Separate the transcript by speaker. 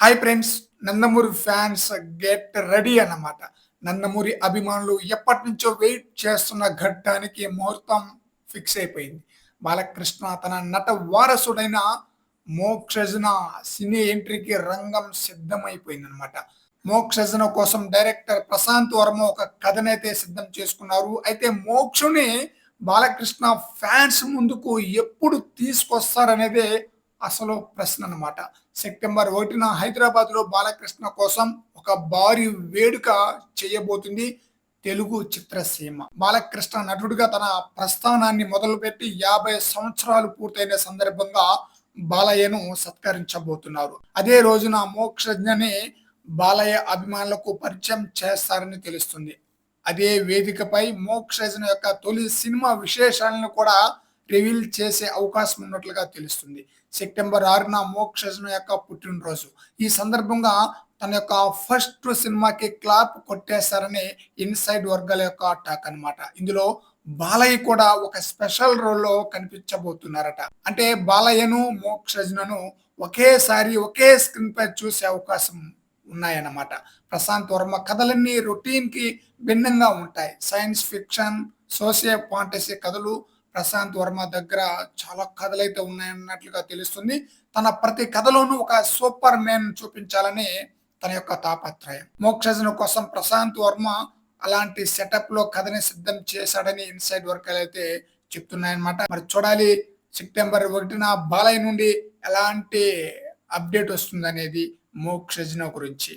Speaker 1: Hi friends Nandamuri fans get ready అన్నమాట. నందమూరి అభిమానులు ఎప్పటి నుంచో వెయిట్ చేస్తున్న ఘట్టానికి ముహూర్తం ఫిక్స్ అయిపోయింది. బాలకృష్ణ తన నట వారసుడైన మోక్షజన సినీ ఎంట్రీకి రంగం సిద్ధమైపోయింది అనమాట మోక్షజన కోసం డైరెక్టర్ ప్రశాంత్ వర్మ ఒక కథనైతే సిద్ధం చేసుకున్నారు. అయితే మోక్షుని బాలకృష్ణ ఫ్యాన్స్ ముందుకు ఎప్పుడు తీసుకొస్తారనేదే అసలు ప్రశ్న అనమాట సెప్టెంబర్ ఒకటిన హైదరాబాద్లో బాలకృష్ణ కోసం ఒక భారీ వేడుక చేయబోతుంది తెలుగు చిత్రసీమ. బాలకృష్ణ నటుడిగా తన ప్రస్థానాన్ని మొదలుపెట్టి యాభై సంవత్సరాలు పూర్తయిన సందర్భంగా బాలయ్యను సత్కరించబోతున్నారు. అదే రోజున మోక్షజ్ఞని బాలయ్య అభిమానులకు పరిచయం చేస్తారని తెలుస్తుంది. అదే వేదికపై మోక్షజ్ఞ యొక్క తొలి సినిమా విశేషాలను కూడా రివీల్ చేసే అవకాశం ఉన్నట్లుగా తెలుస్తుంది. సెప్టెంబర్ ఆరున మోక్షజ్ఞ యొక్క పుట్టినరోజు. ఈ సందర్భంగా తన యొక్క ఫస్ట్ సినిమాకి క్లాప్ కొట్టేశారని ఇన్సైడ్ వర్గాల యొక్క టాక్ అన్నమాట. ఇందులో బాలయ్య కూడా ఒక స్పెషల్ రోల్లో కనిపించబోతున్నారట. అంటే బాలయ్యను మోక్షజ్ఞను ఒకేసారి ఒకే స్క్రీన్ పై చూసే అవకాశం ఉన్నాయన్నమాట. ప్రశాంత్ వర్మ కథలన్నీ రొటీన్కి భిన్నంగా ఉంటాయి. సైన్స్ ఫిక్షన్ సోషియల్ ఫాంటసీ కథలు ప్రశాంత్ వర్మ దగ్గర చాలా కథలు అయితే ఉన్నాయన్నట్లుగా తెలుస్తుంది. తన ప్రతి కథలోనూ ఒక సూపర్ మ్యాన్ చూపించాలని తన యొక్క తాపత్రయం. మోక్షజన కోసం ప్రశాంత్ వర్మ అలాంటి సెటప్లో కథని సిద్ధం చేశాడని ఇన్సైడ్ వర్కర్ అయితే చెప్తున్నాయన్నమాట. మరి చూడాలి సెప్టెంబర్ ఒకటిన బాలయ్య నుండి ఎలాంటి అప్డేట్ వస్తుంది అనేది మోక్షజన గురించి.